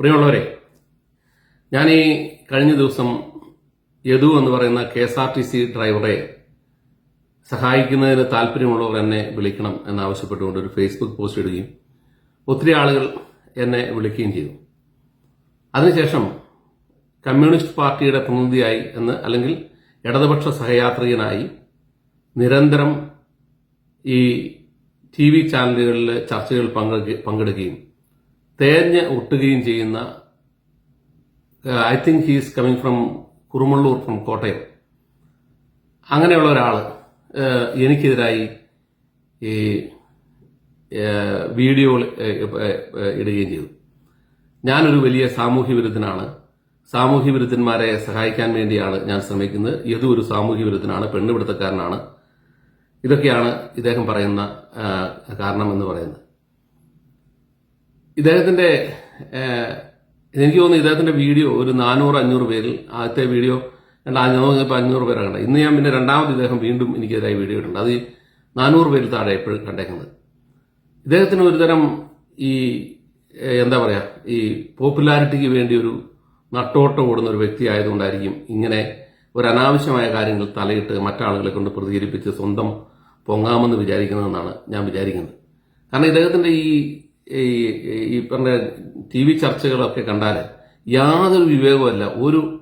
പ്രിയമുള്ളവരെ ഞാൻ ഈ കഴിഞ്ഞ ദിവസം യദു എന്ന് പറയുന്ന K S R T C ഡ്രൈവറെ സഹായിക്കുന്നതിന് താല്പര്യമുള്ളവർ എന്നെ വിളിക്കണം എന്നാവശ്യപ്പെട്ടുകൊണ്ട് ഒരു ഫേസ്ബുക്ക് പോസ്റ്റ് ഇടുകയും ഒത്തിരി ആളുകൾ എന്നെ വിളിക്കുകയും ചെയ്തു. അതിനുശേഷം കമ്മ്യൂണിസ്റ്റ് പാർട്ടിയുടെ പ്രതിനിധിയായി എന്ന് അല്ലെങ്കിൽ ഇടതുപക്ഷ സഹയാത്രികനായി നിരന്തരം ഈ ടി വി ചാനലുകളിൽ പങ്കെടുക്ക- പങ്കെടുക്കുകയും തേഞ്ഞ് ഒട്ടുകയും ചെയ്യുന്ന I think he's coming from Kurumallur from Kottayam അങ്ങനെയുള്ള ഒരാൾ എനിക്കെതിരായി ഈ വീഡിയോ ഏഹ്, ഏഹ്, ഇടുകയും ചെയ്തു. ഞാനൊരു വലിയ സാമൂഹ്യ വിരുദ്ധനാണ്. സാമൂഹ്യ വിരുദ്ധന്മാരെ സഹായിക്കാൻ വേണ്ടിയാണ് ഞാൻ ശ്രമിക്കുന്നത്. ഇതും ഒരു സാമൂഹ്യ വിരുദ്ധനാണ് പെണ്ണുപിടുത്തക്കാരനാണ് ഇതൊക്കെയാണ് ഇദ്ദേഹം പറയുന്ന കാരണം എന്ന് പറയുന്നത്. ഇദ്ദേഹത്തിന്റെ എനിക്ക് തോന്നുന്നു ഇദ്ദേഹത്തിന്റെ വീഡിയോ ഒരു നാനൂറ് അഞ്ഞൂറ് പേരിൽ ആദ്യത്തെ വീഡിയോ രണ്ട് അഞ്ഞൂറ് ഇപ്പം അഞ്ഞൂറ് പേരാണ് കണ്ടത്. ഇന്ന് ഞാൻ പിന്നെ രണ്ടാമത് ഇദ്ദേഹം വീണ്ടും എനിക്കെതിരായി വീഡിയോ ഇട്ടുണ്ട് അത് നാനൂറ് പേരിൽ താഴെ എപ്പോഴും കണ്ടേക്കുന്നത്. ഇദ്ദേഹത്തിന് ഒരുതരം ഈ എന്താ പറയാ ഈ പോപ്പുലാരിറ്റിക്ക് വേണ്ടി ഒരു നട്ടോട്ടം ഓടുന്ന ഒരു വ്യക്തി ആയതുകൊണ്ടായിരിക്കും ഇങ്ങനെ ഒരു അനാവശ്യമായ കാര്യങ്ങൾ തലയിട്ട് മറ്റാളുകളെ കൊണ്ട് പ്രതികരിപ്പിച്ച് സ്വന്തം പൊങ്ങാമെന്ന് വിചാരിക്കുന്നതെന്നാണ് ഞാൻ വിചാരിക്കുന്നത്. കാരണം ഇദ്ദേഹത്തിന്റെ ഈ ഈ- ഈ പറഞ്ഞ ടി വി ചർച്ചകളൊക്കെ കണ്ടാൽ യാതൊരു വിവേകമല്ല ഒരു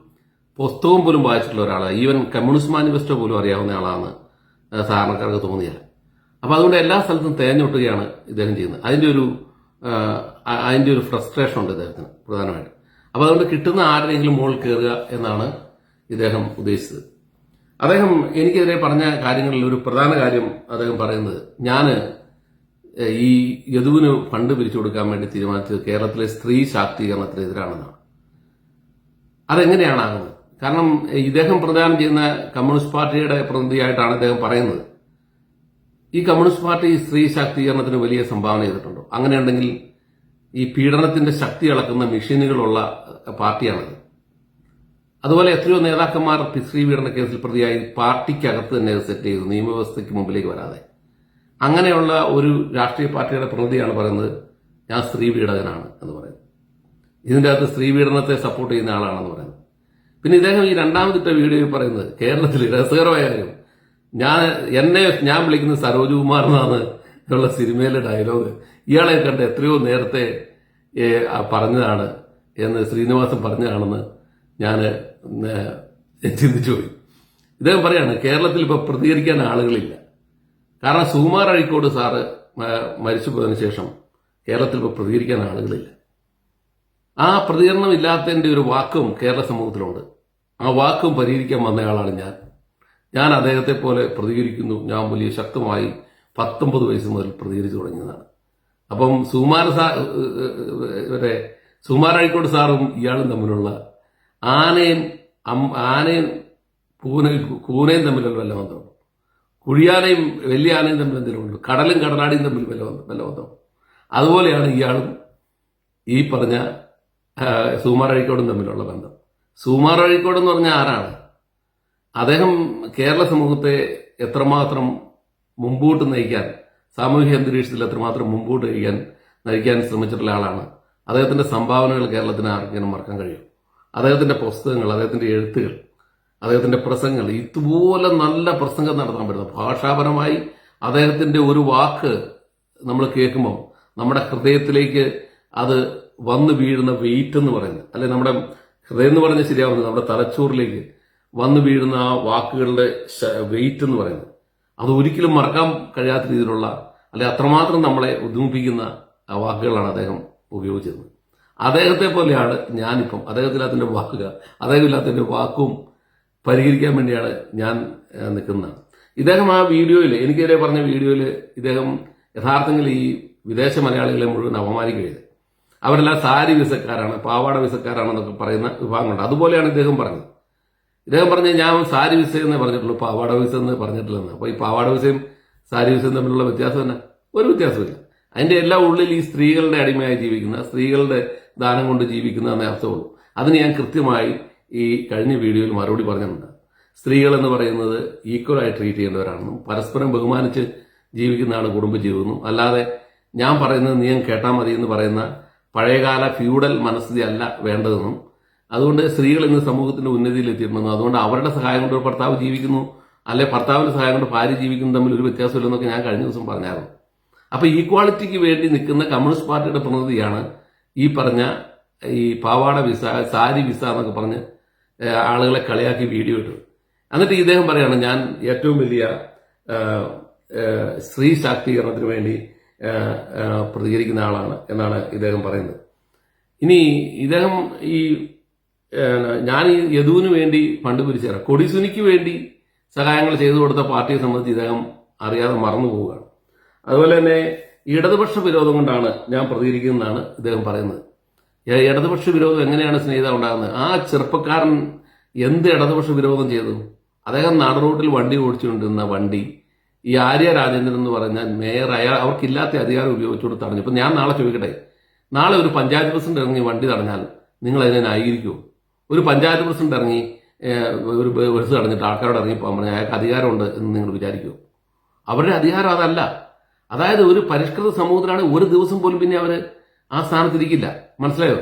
പുസ്തകം പോലും വായിച്ചിട്ടുള്ള ഒരാളാണ് ഈവൻ കമ്മ്യൂണിസ്റ്റ് മാനിഫെസ്റ്റോ പോലും അറിയാവുന്ന ആളാണ് സാധാരണക്കാർക്ക് തോന്നിയാൽ അപ്പൊ അതുകൊണ്ട് എല്ലാ സ്ഥലത്തും തേഞ്ഞൊട്ടുകയാണ് ഇദ്ദേഹം ചെയ്യുന്നത്. അതിന്റെ ഒരു അതിന്റെ ഒരു ഫ്രസ്ട്രേഷൻ ഉണ്ട് ഇദ്ദേഹത്തിന് പ്രധാനമായിട്ട്. അപ്പോൾ അതുകൊണ്ട് കിട്ടുന്ന ആരുടെയെങ്കിലും മുകളിൽ കയറുക എന്നാണ് ഇദ്ദേഹം ഉദ്ദേശിച്ചത്. അദ്ദേഹം എനിക്കെതിരെ പറഞ്ഞ കാര്യങ്ങളിൽ ഒരു പ്രധാന കാര്യം അദ്ദേഹം പറയുന്നത്. ഞാൻ ഈ യദുവിന് ഫണ്ട് പിരിച്ചു കൊടുക്കാൻ വേണ്ടി തീരുമാനിച്ചത് കേരളത്തിലെ സ്ത്രീ ശാക്തീകരണത്തിനെതിരാണെന്നാണ്. അതെങ്ങനെയാണ് ആകുന്നത്? കാരണം ഇദ്ദേഹം പ്രദാനം ചെയ്യുന്ന കമ്മ്യൂണിസ്റ്റ് പാർട്ടിയുടെ പ്രതിനിധിയായിട്ടാണ് ഇദ്ദേഹം പറയുന്നത്. ഈ കമ്മ്യൂണിസ്റ്റ് പാർട്ടി സ്ത്രീ ശാക്തീകരണത്തിന് വലിയ സംഭാവന ചെയ്തിട്ടുണ്ടോ? അങ്ങനെയുണ്ടെങ്കിൽ ഈ പീഡനത്തിന്റെ ശക്തി അളക്കുന്ന മെഷീനുകളുള്ള പാർട്ടിയാണത്. അതുപോലെ എത്രയോ നേതാക്കന്മാർ സ്ത്രീ പീഡന കേസിൽ പ്രതിയായി പാർട്ടിക്കകത്ത് തന്നെ സെറ്റ് ചെയ്തു നിയമവ്യവസ്ഥയ്ക്ക് മുമ്പിലേക്ക് വരാതെ. അങ്ങനെയുള്ള ഒരു രാഷ്ട്രീയ പാർട്ടിയുടെ പ്രതിനിധിയാണ് പറയുന്നത് ഞാൻ സ്ത്രീ പീഡകനാണ് എന്ന് പറയുന്നത്. ഇതിന്റെ അകത്ത് സ്ത്രീ പീഡനത്തെ സപ്പോർട്ട് ചെയ്യുന്ന ആളാണെന്ന് പറയുന്നത്. പിന്നെ ഇദ്ദേഹം ഈ രണ്ടാമതിട്ട വീഡിയോയിൽ പറയുന്നത് കേരളത്തിൽ രസകരമായ കാര്യം. ഞാൻ എന്നെ ഞാൻ വിളിക്കുന്നത് സരോജ് കുമാർ എന്നാണ് എന്നുള്ള സിനിമയിലെ ഡയലോഗ് ഇയാളെ കണ്ട് എത്രയോ നേരത്തെ പറഞ്ഞതാണ് എന്ന് ശ്രീനിവാസൻ പറഞ്ഞതാണെന്ന് ഞാൻ ചിന്തിച്ചു പോയി. ഇദ്ദേഹം പറയാണ് കേരളത്തിൽ ഇപ്പൊ പ്രതികരിക്കാൻ ആളുകളില്ല. കാരണം സുകുമാർ അഴിക്കോട് സാറ് മരിച്ചു പോയതിനു ശേഷം കേരളത്തിൽ ഇപ്പോൾ പ്രതികരിക്കാൻ ആളുകളില്ല. ആ പ്രതികരണം ഇല്ലാത്തതിന്റെ ഒരു വാക്കും കേരള സമൂഹത്തിലുണ്ട്. ആ വാക്കും പരിഹരിക്കാൻ വന്നയാളാണ് ഞാൻ. ഞാൻ അദ്ദേഹത്തെ പോലെ പ്രതികരിക്കുന്നു. ഞാൻ വലിയ ശക്തമായി പത്തൊമ്പത് വയസ്സ് മുതൽ പ്രതികരിച്ചു തുടങ്ങിയതാണ്. അപ്പം സുകുമാര സാ ഇവരെ സുകുമാർ അഴിക്കോട് സാറും ഇയാളും തമ്മിലുള്ള ആനയും ആനയും പൂനയും കൂനയും തമ്മിലുള്ള ബന്ധമുണ്ട്? കുഴിയാനയും വലിയ ആനയും തമ്മിൽ എന്തെങ്കിലും കടലും കടലാടിയും തമ്മിൽ വില വില അതുപോലെയാണ് ഇയാളും ഈ പറഞ്ഞ ആ, അഴിക്കോടും തമ്മിലുള്ള ബന്ധം. സുകുമാർ അഴിക്കോട് എന്ന് പറഞ്ഞാൽ ആരാണ്? അദ്ദേഹം കേരള സമൂഹത്തെ എത്രമാത്രം മുമ്പോട്ട് നയിക്കാൻ സാമൂഹിക അന്തരീക്ഷത്തിൽ എത്രമാത്രം മുമ്പോട്ട് നയിക്കാൻ നയിക്കാൻ ശ്രമിച്ചിട്ടുള്ള ആളാണ്. അദ്ദേഹത്തിന്റെ സംഭാവനകൾ കേരളത്തിന് ആർക്കെങ്കിലും മറക്കാൻ കഴിയും? അദ്ദേഹത്തിന്റെ പുസ്തകങ്ങൾ അദ്ദേഹത്തിന്റെ എഴുത്തുകൾ അദ്ദേഹത്തിന്റെ പ്രസംഗങ്ങൾ ഇതുപോലെ നല്ല പ്രസംഗം നടത്താൻ പറ്റുന്നു ഭാഷാപരമായി അദ്ദേഹത്തിന്റെ ഒരു വാക്ക് നമ്മൾ കേൾക്കുമ്പോൾ നമ്മുടെ ഹൃദയത്തിലേക്ക് അത് വന്നു വീഴുന്ന വെയിറ്റ് എന്ന് പറയുന്നത് അല്ലെ നമ്മുടെ ഹൃദയം എന്ന് പറഞ്ഞാൽ ശരിയാവുന്നത് നമ്മുടെ തലച്ചോറിലേക്ക് വന്നു വീഴുന്ന ആ വാക്കുകളുടെ വെയിറ്റ് എന്ന് പറയുന്നത്. അത് ഒരിക്കലും മറക്കാൻ കഴിയാത്ത രീതിയിലുള്ള അല്ലെ അത്രമാത്രം നമ്മളെ ഉദ്ദമിപ്പിക്കുന്ന ആ വാക്കുകളാണ് അദ്ദേഹം ഉപയോഗിച്ചിരുന്നത്. അദ്ദേഹത്തെ പോലെയാണ് ഞാനിപ്പം. അദ്ദേഹത്തില്ലാത്തതിന്റെ വാക്കുകൾ അദ്ദേഹമില്ലാത്തതിന്റെ വാക്കും പരിഹരിക്കാൻ വേണ്ടിയാണ് ഞാൻ നിൽക്കുന്നത്. ഇദ്ദേഹം ആ വീഡിയോയിൽ എനിക്കെതിരെ പറഞ്ഞ വീഡിയോയിൽ ഇദ്ദേഹം യഥാർത്ഥത്തിൽ ഈ വിദേശ മലയാളികളെ മുഴുവൻ അപമാനിക്കുകയത് അവരെല്ലാം സാരി വിസക്കാരാണ് പാവാട വിസക്കാരാണെന്നൊക്കെ പറയുന്ന വിഭാഗങ്ങളുണ്ട് അതുപോലെയാണ് ഇദ്ദേഹം പറഞ്ഞത്. ഇദ്ദേഹം പറഞ്ഞ ഞാൻ സാരി വിസ എന്നേ പറഞ്ഞിട്ടുള്ളൂ പാവാട വിസ എന്ന് പറഞ്ഞിട്ടില്ലെന്ന് അപ്പോൾ ഈ പാവാട വിസയും സാരി വിസയും തമ്മിലുള്ള വ്യത്യാസം തന്നെ ഒരു വ്യത്യാസമില്ല അതിന്റെ എല്ലാ ഉള്ളിൽ ഈ സ്ത്രീകളുടെ അടിമയായി ജീവിക്കുന്ന സ്ത്രീകളുടെ ദാനം കൊണ്ട് ജീവിക്കുന്ന എന്നേ അർത്ഥമുള്ളൂ. അതിന് ഞാൻ കൃത്യമായി ഈ കഴിഞ്ഞ വീഡിയോയിൽ മറുപടി പറഞ്ഞിട്ടുണ്ട്. സ്ത്രീകൾ എന്ന് പറയുന്നത് ഈക്വലായി ട്രീറ്റ് ചെയ്യേണ്ടവരാണെന്നും പരസ്പരം ബഹുമാനിച്ച് ജീവിക്കുന്നതാണ് കുടുംബജീവിതമെന്നും അല്ലാതെ ഞാൻ പറയുന്നത് നീ കേട്ടാൽ മതി എന്ന് പറയുന്ന പഴയകാല ഫ്യൂഡൽ മനസ്ഥിതി അല്ല വേണ്ടതെന്നും അതുകൊണ്ട് സ്ത്രീകൾ ഇന്ന് സമൂഹത്തിന്റെ ഉന്നതിയിൽ എത്തിയിട്ടുണ്ടെന്നും അതുകൊണ്ട് അവരുടെ സഹായം കൊണ്ട് ഒരു ഭർത്താവ് ജീവിക്കുന്നു അല്ലെ ഭർത്താവിന്റെ സഹായം കൊണ്ട് ഭാര്യ ജീവിക്കുന്നു തമ്മിൽ ഒരു വ്യത്യാസമില്ലെന്നൊക്കെ ഞാൻ കഴിഞ്ഞ ദിവസം പറഞ്ഞായിരുന്നു. അപ്പൊ ഈക്വാളിറ്റിക്ക് വേണ്ടി നിൽക്കുന്ന കമ്മ്യൂണിസ്റ്റ് പാർട്ടിയുടെ പ്രതിനിധിയാണ് ഈ പറഞ്ഞ ഈ പാവാട വിസ സാരി വിസ എന്നൊക്കെ പറഞ്ഞ് ആളുകളെ കളിയാക്കി വീഡിയോ ഇട്ടു. എന്നിട്ട് ഇദ്ദേഹം പറയാണ് ഞാൻ ഏറ്റവും വലിയ സ്ത്രീ ശാക്തീകരണത്തിന് വേണ്ടി പ്രതികരിക്കുന്ന ആളാണ് എന്നാണ് ഇദ്ദേഹം പറയുന്നത്. ഇനി ഇദ്ദേഹം ഈ ഞാൻ ഈ യദുവിന് വേണ്ടി ഫണ്ട് പിരിച്ചേരാം കൊടിസുനിക്ക് വേണ്ടി സഹായങ്ങൾ ചെയ്തു കൊടുത്ത പാർട്ടിയെ സംബന്ധിച്ച് ഇദ്ദേഹം അറിയാതെ മറന്നു പോവുകയാണ്. അതുപോലെ തന്നെ ഇടതുപക്ഷ വിരോധം കൊണ്ടാണ് ഞാൻ പ്രതികരിക്കുന്നതെന്നാണ് ഇദ്ദേഹം പറയുന്നത്. ഇടതുപക്ഷ വിരോധം എങ്ങനെയാണ് സ്നേഹിത ഉണ്ടാകുന്നത്? ആ ചെറുപ്പക്കാരൻ എന്ത് ഇടതുപക്ഷ വിരോധം ചെയ്തു? അദ്ദേഹം നാട് റോഡിൽ വണ്ടി ഓടിച്ചുകൊണ്ടിരുന്ന വണ്ടി ഈ ആര്യ രാജേന്ദ്രൻ എന്ന് പറഞ്ഞാൽ മേയർ അയാൾ അവർക്കില്ലാത്ത അധികാരം ഉപയോഗിച്ചുകൊണ്ട് തടഞ്ഞു. ഇപ്പൊ ഞാൻ നാളെ ചോദിക്കട്ടെ? നാളെ ഒരു പഞ്ചായത്ത് പ്രസിഡന്റ് ഇറങ്ങി വണ്ടി തടഞ്ഞാൽ നിങ്ങൾ അതിനെ ന്യായീകരിക്കുമോ ഒരു പഞ്ചായത്ത് പ്രസിഡന്റ് ഇറങ്ങി ഒരു ബസ് തടഞ്ഞിട്ട് ആൾക്കാരോട് ഇറങ്ങി പോകാൻ പറഞ്ഞാൽ അയാൾക്ക് അധികാരമുണ്ട് എന്ന് നിങ്ങൾ വിചാരിക്കുമോ അവരുടെ അധികാരം അതല്ല. അതായത് ഒരു പരിഷ്കൃത സമൂഹത്തിലാണ് ഒരു ദിവസം പോലും പിന്നെ അവർ ആ സ്ഥാനത്തിരിക്കില്ല. മനസ്സിലായോ?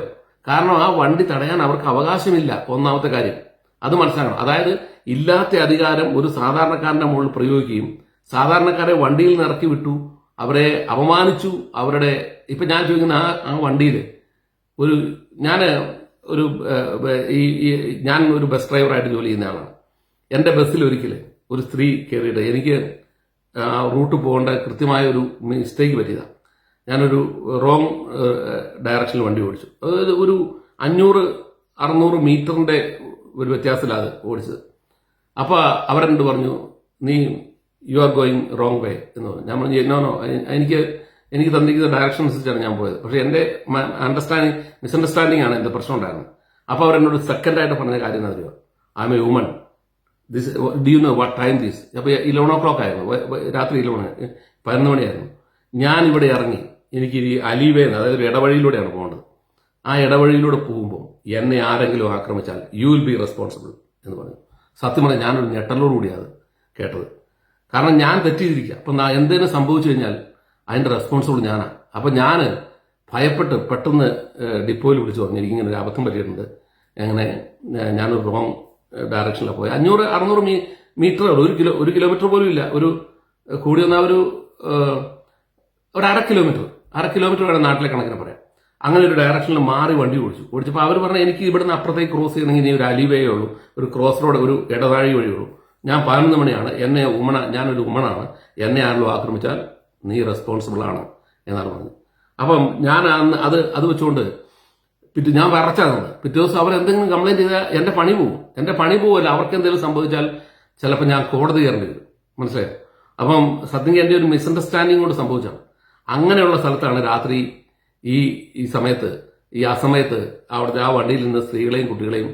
കാരണം ആ വണ്ടി തടയാൻ അവർക്ക് അവകാശമില്ല. ഒന്നാമത്തെ കാര്യം. അത് മനസ്സിലാക്കണം. അതായത് ഇല്ലാത്ത അധികാരം ഒരു സാധാരണക്കാരന്റെ മുകളിൽ പ്രയോഗിക്കുകയും സാധാരണക്കാരെ വണ്ടിയിൽ നിന്ന് ഇറക്കി വിട്ടു അവരെ അപമാനിച്ചു അവരുടെ ഇപ്പൊ ഞാൻ ചോദിക്കുന്ന ആ ആ വണ്ടിയിൽ ഒരു ഞാൻ ഒരു ഈ ഞാൻ ഒരു ബസ് ഡ്രൈവറായിട്ട് ജോലി ചെയ്യുന്ന ആളാണ്. എന്റെ ബസ്സിൽ ഒരിക്കൽ ഒരു സ്ത്രീ കയറിയിട്ട് എനിക്ക് റൂട്ട് പോകേണ്ട കൃത്യമായ ഒരു മിസ്റ്റേക്ക് പറ്റിയതാണ് ഞാനൊരു റോങ് ഡയറക്ഷനിൽ വണ്ടി ഓടിച്ചു. അതായത് ഒരു അഞ്ഞൂറ് അറുന്നൂറ് മീറ്ററിന്റെ ഒരു വ്യത്യാസത്തിലാണ് ഓടിച്ചത്. അപ്പോൾ അവരെന്നോട് പറഞ്ഞു? നീ you are going wrong way എന്ന് പറഞ്ഞു. ഞാൻ പറഞ്ഞു നോ നോ എനിക്ക് എനിക്ക് തന്നിരിക്കുന്ന ഡയറക്ഷൻ അനുസരിച്ചാണ് ഞാൻ പോയത്. പക്ഷേ എന്റെ അണ്ടർസ്റ്റാൻഡിങ് മിസ്അണ്ടർസ്റ്റാൻഡിങ് ആണ് എന്റെ പ്രശ്നം ഉണ്ടായിരുന്നത്. അപ്പോൾ അവരെന്നോട് സെക്കൻഡായിട്ട് പറഞ്ഞ കാര്യം എന്താ അറിയുമോ I'm a woman this do you know what time this അപ്പോൾ ഇലവൺ ഓ ക്ലോക്ക് ആയിരുന്നു. രാത്രി ഇലവൺ പതിനൊന്ന് മണിയായിരുന്നു. ഞാൻ ഇവിടെ ഇറങ്ങി. എനിക്ക് ഈ അലീവേന്ന് അതായത് ഇടവഴിയിലൂടെയാണ് പോകേണ്ടത്. ആ ഇടവഴിയിലൂടെ പോകുമ്പോൾ എന്നെ ആരെങ്കിലും ആക്രമിച്ചാൽ യു വിൽ ബി റെസ്പോൺസിബിൾ എന്ന് പറഞ്ഞു. സത്യം പറഞ്ഞാൽ ഞാനൊരു ഞെട്ടലോടുകൂടിയാണ് കേട്ടത്. കാരണം ഞാൻ തെറ്റിയിരിക്കുക. അപ്പം എന്തെങ്കിലും സംഭവിച്ചു കഴിഞ്ഞാൽ അതിന്റെ റെസ്പോൺസിബിൾ ഞാനാണ് അപ്പം ഞാൻ ഭയപ്പെട്ട് പെട്ടെന്ന് ഡിപ്പോയിൽ വിളിച്ചു പറഞ്ഞു എനിക്ക് ഇങ്ങനെ ഒരു അബദ്ധം പറ്റിയിട്ടുണ്ട്. അങ്ങനെ ഞാനൊരു റോങ് ഡയറക്ഷനിലാണ് പോയത് അഞ്ഞൂറ് അറുന്നൂറ് മീ മീറ്റർ ഒരു കിലോ ഒരു കിലോമീറ്റർ പോലും ഇല്ല. ഒരു കൂടി വന്നാൽ ഒരു ഒരു അര കിലോമീറ്റർ. അര കിലോമീറ്റർ വേണം നാട്ടിലെ കണക്കിന് പറയാം. അങ്ങനെ ഒരു ഡയറക്ഷനിൽ മാറി വണ്ടി ഓടിച്ചു. ഓടിച്ചപ്പോൾ അവർ പറഞ്ഞു എനിക്ക് ഇവിടുന്ന് അപ്പുറത്തേക്ക് ക്രോസ് ചെയ്യണമെങ്കിൽ ഇനി ഒരു അലിവേ ഉള്ളൂ ഒരു ക്രോസ് റോഡ് ഒരു ഇടതാഴി വഴിയുള്ളൂ ഞാൻ പതിനൊന്ന് മണിയാണ് എന്നെ ഉമണ ഞാനൊരു ഉമണാണ് എന്നെ ആരെങ്കിലും ആക്രമിച്ചാൽ നീ റെസ്പോൺസിബിൾ ആണ് എന്നാണ് പറഞ്ഞത്. അപ്പം ഞാൻ അന്ന് അത് അത് വെച്ചുകൊണ്ട് പിറ്റേ ഞാൻ വരച്ചാണ് പിറ്റേ ദിവസം അവർ എന്തെങ്കിലും ചെയ്താൽ എന്റെ പണി പോകും എന്റെ പണി പോകുമല്ല അവർക്ക് എന്തെങ്കിലും സംഭവിച്ചാൽ ചിലപ്പോൾ ഞാൻ കോടതി കയറേണ്ടി വരും. മനസ്സിലായോ? അപ്പം സത്യം എന്റെ ഒരു മിസ്അണ്ടർസ്റ്റാൻഡിങ് കൊണ്ട് സംഭവിച്ചാണ് അങ്ങനെയുള്ള സ്ഥലത്താണ് രാത്രി ഈ ഈ സമയത്ത് ഈ അസമയത്ത് അവിടുത്തെ ആ വണ്ടിയിൽ നിന്ന് സ്ത്രീകളെയും കുട്ടികളെയും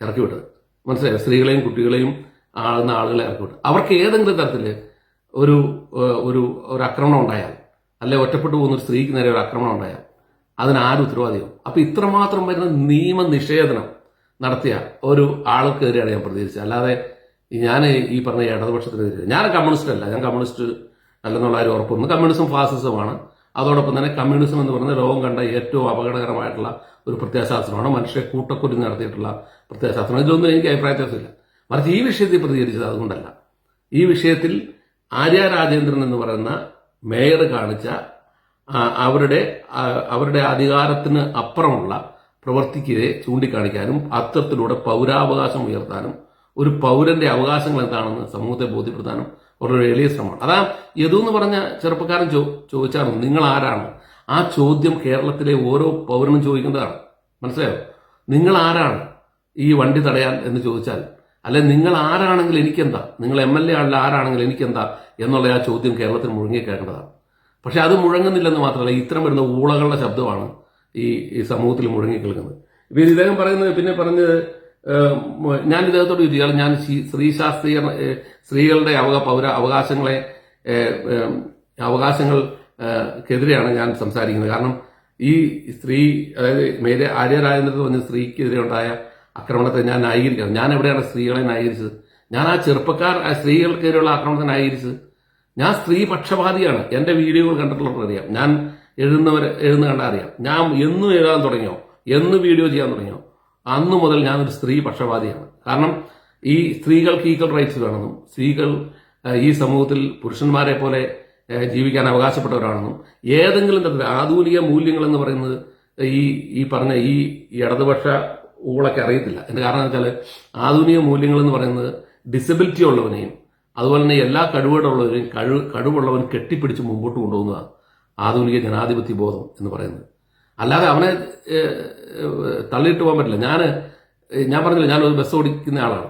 ഇറക്കി വിട്ടത് മനസ്സിലായോ? സ്ത്രീകളെയും കുട്ടികളെയും ആളുന്ന ആളുകളെ ഇറക്കി വിട്ടത് അവർക്ക് ഏതെങ്കിലും തരത്തിൽ ഒരു ഒരു ഒരു ആക്രമണം ഉണ്ടായാൽ അല്ലെ ഒറ്റപ്പെട്ടു പോകുന്ന ഒരു സ്ത്രീക്ക് നേരെ ഒരു ആക്രമണം ഉണ്ടായാൽ അതിന് ആരും ഉത്തരവാദിയാവും? അപ്പൊ ഇത്രമാത്രം വരുന്ന നിയമനിഷേധനം നടത്തിയ ഒരു ആൾക്കെതിരെയാണ് ഞാൻ പ്രതികരിച്ചത്. അല്ലാതെ ഞാൻ ഈ പറഞ്ഞ ഇടതുപക്ഷത്തിനെതിരെ ഞാൻ കമ്മ്യൂണിസ്റ്റ് അല്ല ഞാൻ കമ്മ്യൂണിസ്റ്റ് അല്ലെന്നുള്ള ഒരു ഉറപ്പൊന്നും കമ്മ്യൂണിസം ഫാസിസമാണ് അതോടൊപ്പം തന്നെ കമ്മ്യൂണിസം എന്ന് പറയുന്ന ലോകം കണ്ട ഏറ്റവും അപകടകരമായിട്ടുള്ള ഒരു പ്രത്യയശാസ്ത്രമാണ് മനുഷ്യരെ കൂട്ടക്കുരു നടത്തിയിട്ടുള്ള പ്രത്യയശാസ്ത്രം ഇതിലൊന്നും എനിക്ക് അഭിപ്രായത്തില്ല മറിച്ച് ഈ വിഷയത്തിൽ പ്രതികരിച്ചത് അതുകൊണ്ടല്ല. ഈ വിഷയത്തിൽ ആര്യ രാജേന്ദ്രൻ എന്ന് പറയുന്ന മേയർ കാണിച്ച അവരുടെ അവരുടെ അധികാരത്തിന് അപ്പുറമുള്ള പ്രവർത്തിക്കെതിരെ ചൂണ്ടിക്കാണിക്കാനും അത്തരത്തിലൂടെ പൗരാവകാശം ഉയർത്താനും ഒരു പൗരന്റെ അവകാശങ്ങൾ എന്താണെന്ന് സമൂഹത്തെ ബോധ്യപ്പെടുത്താനും ഒരു എളിയ ശ്രമമാണ് അതാ യദു എന്ന് പറഞ്ഞ ചെറുപ്പക്കാരൻ ചോ ചോദിച്ചാണ് നിങ്ങൾ ആരാണ് ആ ചോദ്യം കേരളത്തിലെ ഓരോ പൗരനും ചോദിക്കുന്നതാണ്. മനസ്സിലായോ? നിങ്ങൾ ആരാണ് ഈ വണ്ടി തടയാൻ? എന്ന് ചോദിച്ചാൽ അല്ലെ നിങ്ങൾ ആരാണെങ്കിൽ എനിക്കെന്താ? നിങ്ങൾ എം എൽ എ ആണെങ്കിൽ ആരാണെങ്കിൽ എനിക്കെന്താ? എന്നുള്ള ആ ചോദ്യം കേരളത്തിൽ മുഴങ്ങി കേൾക്കേണ്ടതാണ് പക്ഷെ അത് മുഴങ്ങുന്നില്ലെന്ന് മാത്രമല്ല ഇത്തരം വരുന്ന ഊളകളുടെ ശബ്ദമാണ് ഈ സമൂഹത്തിൽ മുഴങ്ങി കേൾക്കുന്നത് ഇപ്പൊ ഇദ്ദേഹം പറയുന്നത് പിന്നെ പറഞ്ഞത് ഞാൻ ഇദ്ദേഹത്തോട് ചോദിച്ചു ഞാൻ സ്ത്രീ ശാസ്ത്രീയ സ്ത്രീകളുടെ അവക പൗര അവകാശങ്ങളെ ഏഹ്, ഏഹ്, അവകാശങ്ങൾ ക്കെതിരെയാണ് ഞാൻ സംസാരിക്കുന്നത്. കാരണം ഈ സ്ത്രീ അതായത് മേരെ ആര്യ രാജേന്ദ്രൻ സ്ത്രീക്കെതിരെ ഉണ്ടായ ആക്രമണത്തെ ഞാൻ ന്യായീകരിക്കണം. ഞാൻ എവിടെയാണ് സ്ത്രീകളെ ന്യായീകരിച്ചത്? ഞാൻ ആ ചെറുപ്പക്കാർ ആ സ്ത്രീകൾക്കെതിരെയുള്ള ആക്രമണത്തെ ന്യായീകരിച്ചത്? ഞാൻ സ്ത്രീ പക്ഷപാതിയാണ്. എന്റെ വീഡിയോകൾ കണ്ടിട്ടുള്ളവർക്ക് അറിയാം. ഞാൻ എഴുതുന്നവരെ എഴുതുന്ന കണ്ടാൽ അറിയാം. ഞാൻ എന്നും എഴുതാൻ തുടങ്ങിയോ? എന്ന് വീഡിയോ ചെയ്യാൻ തുടങ്ങിയോ? അന്നു മുതൽ ഞാനൊരു സ്ത്രീ പക്ഷപാതിയാണ്. കാരണം ഈ സ്ത്രീകൾക്ക് ഈക്വൽ റൈറ്റ്സ് വേണമെന്നും സ്ത്രീകൾ ഈ സമൂഹത്തിൽ പുരുഷന്മാരെ പോലെ ജീവിക്കാൻ അവകാശപ്പെട്ടവരാണെന്നും ഏതെങ്കിലും തരത്തിൽ ആധുനിക മൂല്യങ്ങൾ എന്ന് പറയുന്നത് ഈ ഈ പറഞ്ഞ ഈ ഇടതുപക്ഷ ഊളൊക്കെ അറിയത്തില്ല. എന്റെ കാരണം വെച്ചാൽ ആധുനിക മൂല്യങ്ങൾ എന്ന് പറയുന്നത് ഡിസബിലിറ്റി ഉള്ളവനെയും അതുപോലെ തന്നെ എല്ലാ കഴിവുകളുള്ളവരെയും കഴിവ് കഴിവുള്ളവൻ കെട്ടിപ്പിടിച്ച് മുമ്പോട്ട് കൊണ്ടുപോകുന്നതാണ് ആധുനിക ജനാധിപത്യ ബോധം എന്ന് പറയുന്നത്. അല്ലാതെ അവനെ തള്ളിയിട്ട് പോകാൻ പറ്റില്ല. ഞാൻ ഞാൻ പറഞ്ഞില്ല ഞാൻ ഒരു ബസ് ഓടിക്കുന്ന ആളാണ്.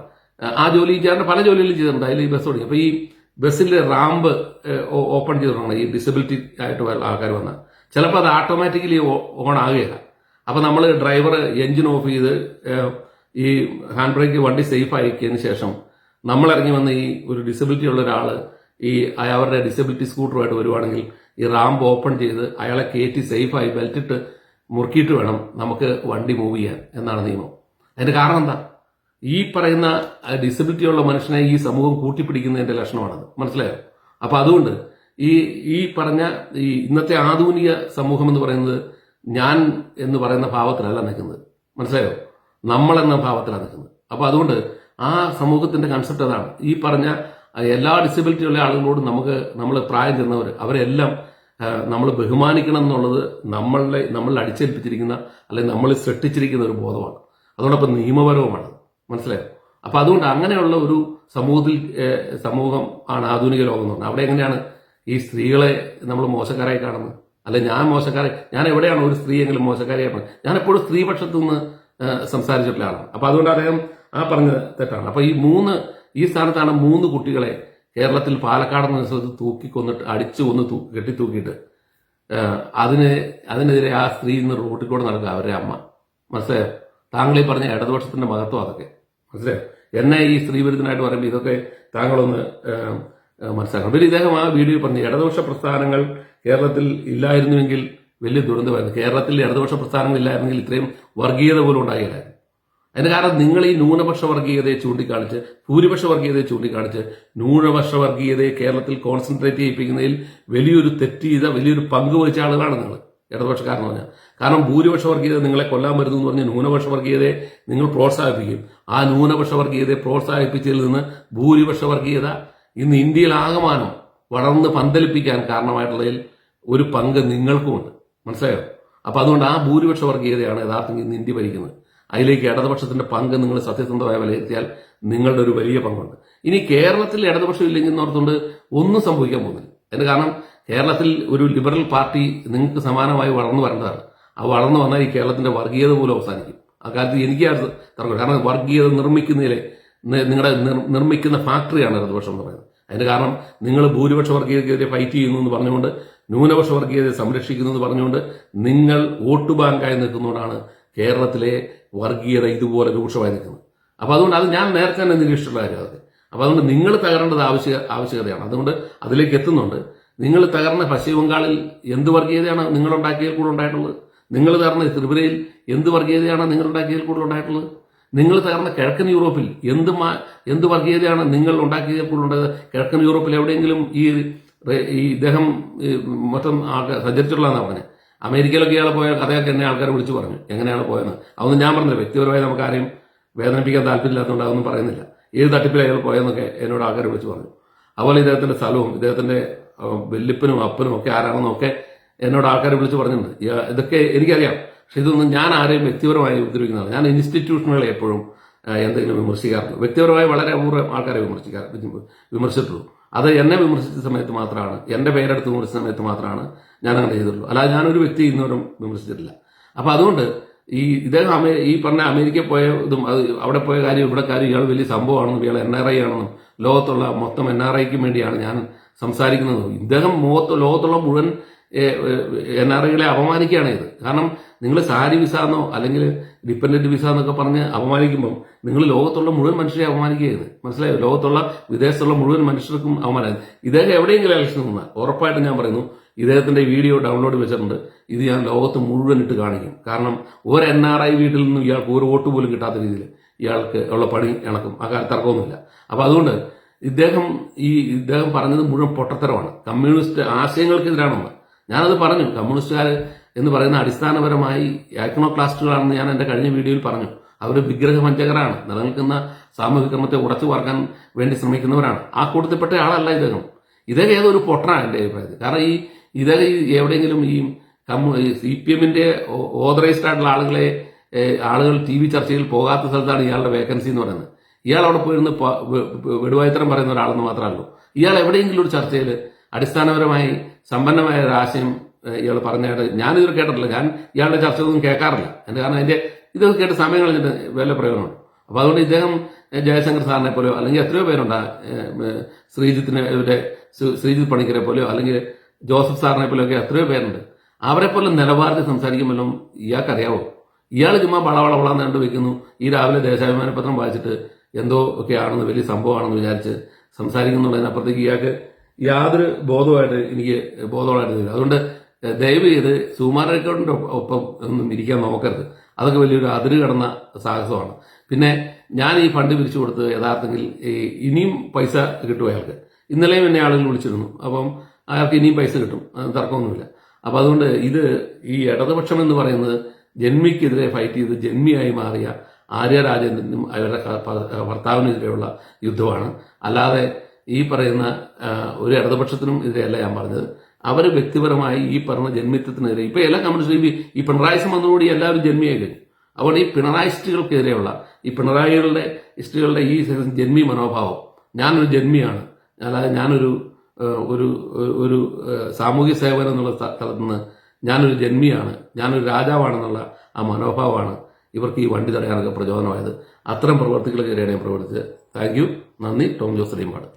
ആ ജോലി ചെയ്യാറുണ്ട് പല ജോലികളും ചെയ്തിട്ടുണ്ട്. അതിൽ ഈ ബസ് ഓടിക്കും. അപ്പോൾ ഈ ബസ്സിൽ റാമ്പ് ഓപ്പൺ ചെയ്തിട്ടുണ്ട് ഈ ഡിസബിലിറ്റി ആയിട്ട് ആൾക്കാർ വന്നാൽ ചിലപ്പോൾ അത് ഓട്ടോമാറ്റിക്കലി ഓൺ ആകുകയില്ല. അപ്പോൾ നമ്മൾ ഡ്രൈവർ എഞ്ചിൻ ഓഫ് ചെയ്ത് ഈ ഹാൻഡ് ബ്രേക്ക് വണ്ടി സേഫ് ആക്കിയതിന് ശേഷം നമ്മൾ ഇറങ്ങി വന്ന ഈ ഒരു ഡിസബിലിറ്റി ഉള്ള ഒരാൾ ഈ അവരുടെ ഡിസബിലിറ്റി സ്കൂട്ടറുമായിട്ട് വരുവാണെങ്കിൽ ഈ റാമ്പ് ഓപ്പൺ ചെയ്ത് അയാളെ കയറ്റി സേഫായി ബെൽറ്റിട്ട് മുറുക്കിയിട്ട് വേണം നമുക്ക് വണ്ടി മൂവ് ചെയ്യാൻ എന്നാണ് നിയമം. അതിന്റെ കാരണം എന്താ? ഈ പറയുന്ന ഡിസബിലിറ്റി ഉള്ള മനുഷ്യനെ ഈ സമൂഹം കൂട്ടിപ്പിടിക്കുന്നതിന്റെ ലക്ഷണമാണത്. മനസ്സിലായോ? അപ്പോൾ അതുകൊണ്ട് ഈ ഈ പറഞ്ഞ ഈ ഇന്നത്തെ ആധുനിക സമൂഹം എന്ന് പറയുന്നത് ഞാൻ എന്ന് പറയുന്ന ഭാവത്തിലല്ല നിൽക്കുന്നത്. മനസ്സിലായോ? നമ്മൾ എന്ന ഭാവത്തിലാണ് നിൽക്കുന്നത്. അപ്പോൾ അതുകൊണ്ട് ആ സമൂഹത്തിന്റെ കൺസെപ്റ്റ് അതാണ്. ഈ പറഞ്ഞ എല്ലാ ഡിസബിലിറ്റി ഉള്ള ആളുകളോടും നമുക്ക് നമ്മൾ പ്രായം ചെന്നവർ അവരെല്ലാം നമ്മൾ ബഹുമാനിക്കണം എന്നുള്ളത് നമ്മളെ നമ്മൾ അടിച്ചേൽപ്പിച്ചിരിക്കുന്ന അല്ലെങ്കിൽ നമ്മൾ സൃഷ്ടിച്ചിരിക്കുന്ന ഒരു ബോധമാണ്. അതോടൊപ്പം നിയമപരവുമാണ്. മനസ്സിലായോ? അപ്പം അതുകൊണ്ട് അങ്ങനെയുള്ള ഒരു സമൂഹത്തിൽ സമൂഹം ആണ് ആധുനിക ലോകം എന്ന് അവിടെ എങ്ങനെയാണ് ഈ സ്ത്രീകളെ നമ്മൾ മോശക്കാരായി കാണുന്നത്? അല്ലെ ഞാൻ മോശക്കാരെ ഞാൻ എവിടെയാണ് ഒരു സ്ത്രീയെങ്കിലും മോശക്കാരിയായി ഞാൻ എപ്പോഴും സ്ത്രീപക്ഷത്തു നിന്ന് സംസാരിച്ചിട്ടുള്ളതാണ് അപ്പൊ അതുകൊണ്ട് അദ്ദേഹം ആ പറഞ്ഞത് തെറ്റാണ്. അപ്പൊ ഈ മൂന്ന് ഈ സ്ഥാനത്താണ് മൂന്ന് കുട്ടികളെ കേരളത്തിൽ പാലക്കാട് എന്ന സ്ഥലത്ത് തൂക്കിക്കൊന്നിട്ട് അടിച്ചു കൊന്ന് തൂ- കെട്ടിത്തൂക്കിയിട്ട് തൂക്കിയിട്ട് അതിന് അതിനെതിരെ ആ സ്ത്രീ ഇന്ന് റോട്ടിൽ കൂടെ നടക്കുക അവരുടെ അമ്മ. മനസ്സിലായോ? താങ്കൾ ഈ പറഞ്ഞ ഇടതുപക്ഷത്തിന്റെ മഹത്വം അതൊക്കെ. മനസ്സിലായോ? എന്നെ ഈ സ്ത്രീ വിരുദ്ധനായിട്ട് പറയുമ്പോൾ ഇതൊക്കെ താങ്കളൊന്ന് മനസ്സിലാക്കണം. പിന്നെ ഇദ്ദേഹം ആ വീഡിയോ പറഞ്ഞു ഇടതുപക്ഷ പ്രസ്ഥാനങ്ങൾ കേരളത്തിൽ ഇല്ലായിരുന്നുവെങ്കിൽ വലിയ ദുരന്തമായിരുന്നു. കേരളത്തിൽ ഇടതുപക്ഷ പ്രസ്ഥാനങ്ങൾ ഇല്ലായിരുന്നെങ്കിൽ ഇത്രയും വർഗീയത പോലും ഉണ്ടാകില്ലായിരുന്നു അതിന് കാരണം നിങ്ങൾ ഈ ന്യൂനപക്ഷ വർഗീയതയെ ചൂണ്ടിക്കാണിച്ച് ഭൂരിപക്ഷ വർഗീയതയെ ചൂണ്ടിക്കാണിച്ച് ന്യൂനപക്ഷ വർഗീയതയെ കേരളത്തിൽ കോൺസെൻട്രേറ്റ് ചെയ്യിപ്പിക്കുന്നതിൽ വലിയൊരു തെറ്റ് ചെയ്ത വലിയൊരു പങ്ക് വഹിച്ച ആളുകളാണ് നിങ്ങൾ. ഇടതുപക്ഷക്കാരെന്ന് പറഞ്ഞാൽ. കാരണം ഭൂരിപക്ഷ വർഗീയത നിങ്ങളെ കൊല്ലാൻ വരുന്നു എന്ന് പറഞ്ഞ് ന്യൂനപക്ഷ വർഗീയതയെ നിങ്ങൾ പ്രോത്സാഹിപ്പിക്കും. ആ ന്യൂനപക്ഷ വർഗീയതയെ പ്രോത്സാഹിപ്പിച്ചതിൽ നിന്ന് ഭൂരിപക്ഷ വർഗീയത ഇന്ന് ഇന്ത്യയിൽ ആകമാനം വളർന്ന് പന്തലിപ്പിക്കാൻ കാരണമായിട്ടുള്ളതിൽ ഒരു പങ്ക് നിങ്ങൾക്കുമുണ്ട്. മനസ്സിലായോ? അപ്പൊ അതുകൊണ്ട് ആ ഭൂരിപക്ഷ വർഗീയതയാണ് യഥാർത്ഥത്തിൽ ഇന്ന് ഇന്ത്യ ഭരിക്കുന്നത്. അതിലേക്ക് ഇടതുപക്ഷത്തിന്റെ പങ്ക് നിങ്ങൾ സത്യസന്ധമായി വിലയിരുത്തിയാൽ നിങ്ങളുടെ ഒരു വലിയ പങ്കുണ്ട്. ഇനി കേരളത്തിൽ ഇടതുപക്ഷം ഇല്ലെങ്കിൽ എന്നോർത്തുകൊണ്ട് ഒന്നും സംഭവിക്കാൻ പോകുന്നില്ല. അതിന് കാരണം കേരളത്തിൽ ഒരു ലിബറൽ പാർട്ടി നിങ്ങൾക്ക് സമാനമായി വളർന്നു വരേണ്ടതാണ്. ആ വളർന്നു വന്നാൽ ഈ കേരളത്തിന്റെ വർഗീയത പോലും അവസാനിക്കും. ആ കാര്യത്തിൽ എനിക്ക് കാരണം വർഗീയത നിർമ്മിക്കുന്നതിലെ നിങ്ങളുടെ നിർമ്മിക്കുന്ന ഫാക്ടറിയാണ് ഇടതുപക്ഷം എന്ന് പറയുന്നത്. അതിന്റെ കാരണം നിങ്ങൾ ഭൂരിപക്ഷ വർഗീയതയ്ക്കെതിരെ ഫൈറ്റ് ചെയ്യുന്നു എന്ന് പറഞ്ഞുകൊണ്ട് ന്യൂനപക്ഷ വർഗീയതയെ സംരക്ഷിക്കുന്നു എന്ന് പറഞ്ഞുകൊണ്ട് നിങ്ങൾ വോട്ട് ബാങ്കായി നിൽക്കുന്നതുകൊണ്ടാണ് കേരളത്തിലെ വർഗീയത ഇതുപോലെ രൂക്ഷമായി നിൽക്കുന്നത്. അപ്പോൾ അതുകൊണ്ട് അത് ഞാൻ നേരത്തെ തന്നെ നിരീക്ഷിച്ചിട്ടുള്ള കാര്യം അതൊക്കെ അപ്പൊ അതുകൊണ്ട് നിങ്ങൾ തകരേണ്ടത് ആവശ്യ ആവശ്യകതയാണ്. അതുകൊണ്ട് അതിലേക്ക് എത്തുന്നുണ്ട്. നിങ്ങൾ തകർന്ന പശ്ചിമ ബംഗാളിൽ എന്ത് വർഗീയതയാണ് നിങ്ങളുണ്ടാക്കിയതിൽ കൂടെ ഉണ്ടായിട്ടുള്ളത്? നിങ്ങൾ തകർന്ന ത്രിപുരയിൽ എന്ത് വർഗീയതയാണ് നിങ്ങളുണ്ടാക്കിയതിൽ കൂടെ ഉണ്ടായിട്ടുള്ളത്? നിങ്ങൾ തകർന്ന കിഴക്കൻ യൂറോപ്പിൽ എന്ത് മാ- എന്ത് വർഗീയതയാണ് നിങ്ങൾ ഉണ്ടാക്കിയതിൽ കൂടെ ഉണ്ടായത്? കിഴക്കൻ യൂറോപ്പിൽ എവിടെയെങ്കിലും ഈ ഈ ഇദ്ദേഹം മൊത്തം ആൾക്കാർ സഞ്ചരിച്ചിട്ടുള്ളതെന്നാണ് പറഞ്ഞത് അമേരിക്കയിലൊക്കെ ഇയാൾ പോയ കഥയൊക്കെ എന്നെ ആൾക്കാർ വിളിച്ചു പറഞ്ഞു. എങ്ങനെയാണ് പോയെന്ന്. അതൊന്നും ഞാൻ പറഞ്ഞില്ല. വ്യക്തിപരമായി നമുക്ക് ആരെയും വേദനിപ്പിക്കാൻ താല്പര്യമില്ലാത്തതുകൊണ്ട് അതൊന്നും പറയുന്നില്ല. ഏത് തട്ടിപ്പിൽ അയാൾ പോയെന്നൊക്കെ എന്നോട് ആൾക്കാർ വിളിച്ചു പറഞ്ഞു. അതുപോലെ ഇദ്ദേഹത്തിന്റെ സ്ഥലവും ഇദ്ദേഹത്തിന്റെ വെല്ലുപ്പനും അപ്പനും ഒക്കെ ആരാണെന്നൊക്കെ എന്നോട് ആൾക്കാർ വിളിച്ചു പറഞ്ഞിട്ടുണ്ട്. ഇതൊക്കെ എനിക്കറിയാം. പക്ഷെ ഇതൊന്നും ഞാൻ ആരെയും വ്യക്തിപരമായി ഉപദ്രവിക്കുന്നതാണ് ഞാൻ ഇൻസ്റ്റിറ്റ്യൂഷനുകളെ എപ്പോഴും എന്തെങ്കിലും വിമർശിക്കാറുണ്ട്. വ്യക്തിപരമായി വളരെ അപൂർവം ആൾക്കാരെ വിമർശിക്കാറ് വിമർശിച്ചിട്ടുള്ളൂ. അത് എന്നെ വിമർശിച്ച സമയത്ത് മാത്രമാണ് എന്റെ പേരെടുത്ത് വിമർശിച്ച സമയത്ത് മാത്രമാണ് ഞാൻ അങ്ങനെ ചെയ്തിട്ടുള്ളൂ അല്ലാതെ ഞാനൊരു വ്യക്തി ഇന്നോരും വിമർശിച്ചിട്ടില്ല. അപ്പോൾ അതുകൊണ്ട് ഈ ഇദ്ദേഹം അമേ ഈ പറഞ്ഞ അമേരിക്ക പോയ ഇതും അത് അവിടെ പോയ കാര്യം ഇവിടെ കാര്യം ഇയാൾ വലിയ സംഭവമാണെന്നും ഇയാൾ എൻ ആർ ഐ ആണെന്നും ലോകത്തുള്ള മൊത്തം എൻ ആർ ഐക്ക് വേണ്ടിയാണ് ഞാൻ സംസാരിക്കുന്നത്. ഇദ്ദേഹം മുഖത്ത് ലോകത്തുള്ള മുഴുവൻ എൻ ആർ ഐകളെ അപമാനിക്കുകയാണ് ഇത് കാരണം നിങ്ങൾ സാരി വിസ എന്നോ അല്ലെങ്കിൽ ഡിപ്പെൻഡന്റ് വിസ എന്നൊക്കെ പറഞ്ഞ് അപമാനിക്കുമ്പോൾ നിങ്ങൾ ലോകത്തുള്ള മുഴുവൻ മനുഷ്യരെ അപമാനിക്കുകയാണ് മനസ്സിലായോ? ലോകത്തുള്ള വിദേശത്തുള്ള മുഴുവൻ മനുഷ്യർക്കും അപമാനം. ഇദ്ദേഹം എവിടെയെങ്കിലും ഇലക്ഷൻ നിന്നാൽ ഉറപ്പായിട്ടും ഞാൻ പറയുന്നു ഇദ്ദേഹത്തിന്റെ വീഡിയോ ഡൗൺലോഡ് വെച്ചിട്ടുണ്ട്. ഇത് ഞാൻ ലോകത്ത് മുഴുവൻ ഇട്ട് കാണിക്കും. കാരണം ഒരു എൻ ആർ ഐ വീട്ടിൽ നിന്നും ഇയാൾക്ക് ഒരു വോട്ട് പോലും കിട്ടാത്ത രീതിയിൽ ഇയാൾക്ക് ഉള്ള പണി ഇണക്കും ആ കാര്യം തർക്കമൊന്നുമില്ല. അപ്പൊ അതുകൊണ്ട് ഇദ്ദേഹം ഈ ഇദ്ദേഹം പറഞ്ഞത് മുഴുവൻ പൊട്ടത്തരമാണ്. കമ്മ്യൂണിസ്റ്റ് ആശയങ്ങൾക്കെതിരാണെന്ന് ഞാനത് പറഞ്ഞു. കമ്മ്യൂണിസ്റ്റുകാർ എന്ന് പറയുന്ന അടിസ്ഥാനപരമായി ആക്നോക്ലാസ്റ്റുകളാണെന്ന് ഞാൻ എന്റെ കഴിഞ്ഞ വീഡിയോയിൽ പറഞ്ഞു. അവർ വിഗ്രഹവഞ്ചകരാണ്. നിലനിൽക്കുന്ന സാമൂഹിക ക്രമത്തെ ഉടച്ചു പറക്കാൻ വേണ്ടി ശ്രമിക്കുന്നവരാണ്. ആ കൂട്ടത്തിൽപ്പെട്ട ആളല്ല ഇദ്ദേഹം. ഇദ്ദേഹം ഏതോ ഒരു പൊട്ടനാണ് എന്റെ അഭിപ്രായത്തിൽ. കാരണം ഈ ഈ എവിടെയെങ്കിലും ഈ സി പി എമ്മിന്റെ ഓതറൈസ്ഡ് ആയിട്ടുള്ള ആളുകളെ ആളുകൾ ടി വി ചർച്ചയിൽ പോകാത്ത സ്ഥലത്താണ് ഇയാളുടെ വേക്കൻസി എന്ന് പറയുന്നത്. ഇയാൾ അവിടെ പോയിരുന്ന് വെടുവായത്തരം പറയുന്ന ഒരാളെന്ന് മാത്രമല്ലോ ഇയാൾ എവിടെയെങ്കിലും ഒരു ചർച്ചയിൽ അടിസ്ഥാനപരമായി സമ്പന്നമായ ഒരു ആശയം ഇയാൾ പറഞ്ഞായിട്ട് ഞാനിത് കേട്ടിട്ടില്ല. ഞാൻ ഇയാളുടെ ചർച്ചകളൊന്നും കേൾക്കാറില്ല. എന്റെ കാരണം അതിന്റെ ഇതൊക്കെ കേട്ട് സമയം കളഞ്ഞിട്ട് വല്ല പ്രയോജനമുണ്ട്. അപ്പൊ അതുകൊണ്ട് ഇദ്ദേഹം ജയശങ്കർ സാറിനെ പോലെയോ അല്ലെങ്കിൽ എത്രയോ പേരുണ്ട് ശ്രീജിത്തിനെ ഇവരുടെ ശ്രീ- ശ്രീജിത്ത് പണിക്കരെ പോലെയോ അല്ലെങ്കിൽ ജോസഫ് സാറിനെ പോലെയൊക്കെ എത്രയോ പേരുണ്ട്. അവരെ പോലെ നിലവാരത്തിൽ സംസാരിക്കുമ്പോഴും ഇയാൾക്കറിയാവോ ഇയാൾ ചുമ്മാ വളവള വളം കണ്ടു വെക്കുന്നു. ഈ രാവിലെ ദേശാഭിമാന പത്രം വായിച്ചിട്ട് എന്തോ ഒക്കെ ആണെന്ന് വലിയ സംഭവമാണെന്ന് വിചാരിച്ച് സംസാരിക്കുന്നുള്ളതിനപ്പുറത്തേക്ക് ഇയാൾക്ക് യാതൊരു ബോധമായിട്ട് എനിക്ക് ബോധമായിട്ട് അതുകൊണ്ട് ദയവ് ചെയ്ത് സുമാര റെക്കോർഡിന്റെ ഒപ്പം ഒന്നും ഇരിക്കാൻ നോക്കരുത്. അതൊക്കെ വലിയൊരു അതിര് കടന്ന സാഹസമാണ്. പിന്നെ ഞാൻ ഈ ഫണ്ട് പിരിച്ചു കൊടുത്ത് യഥാർത്ഥത്തിൽ ഇനിയും പൈസ കിട്ടും അയാൾക്ക്. ഇന്നലെയും എന്നെ ആളുകൾ വിളിച്ചിരുന്നു. അപ്പം അയാൾക്ക് ഇനിയും പൈസ കിട്ടും. തർക്കമൊന്നുമില്ല. അപ്പൊ അതുകൊണ്ട് ഇത് ഈ ഇടതുപക്ഷം എന്ന് പറയുന്നത് ജന്മിക്കെതിരെ ഫൈറ്റ് ചെയ്ത് ജന്മിയായി മാറിയ ആര്യ രാജേന്ദ്രനും അവരുടെ ഭർത്താവിനെതിരെയുള്ള യുദ്ധമാണ്. അല്ലാതെ ഈ പറയുന്ന ഒരു ഇടതുപക്ഷത്തിനും എതിരെയല്ല ഞാൻ പറഞ്ഞത്. അവർ വ്യക്തിപരമായി ഈ പറഞ്ഞ ജന്മിത്വത്തിനെതിരെ ഇപ്പൊ എല്ലാ കമ്മ്യൂണിസ്റ്റും ഈ- ഈ പിണറായിസം വന്നതോടുകൂടി എല്ലാവരും ജന്മിയായി കഴിഞ്ഞു. അതുകൊണ്ട് ഈ പിണറായിസ്റ്റുകൾക്കെതിരെയുള്ള ഈ പിണറായികളുടെ ഇസ്റ്റുകളുടെ ഈ ജന്മി മനോഭാവം. ഞാനൊരു ജന്മിയാണ്. അല്ലാതെ ഞാനൊരു ഒരു ഒരു സാമൂഹ്യ സേവനം എന്നുള്ള സ്ഥ- സ്ഥലത്ത് നിന്ന് ഞാനൊരു ജന്മിയാണ് ഞാനൊരു രാജാവാണെന്നുള്ള ആ മനോഭാവമാണ് ഇവർക്ക് ഈ വണ്ടി തടയാനൊക്കെ പ്രചോദനമായത്. അത്തരം പ്രവർത്തികൾക്കെതിരെയാണ് ഞാൻ പ്രവർത്തിച്ചത്. Thank you. നന്ദി. ടോം ജോസ് ലീമാട്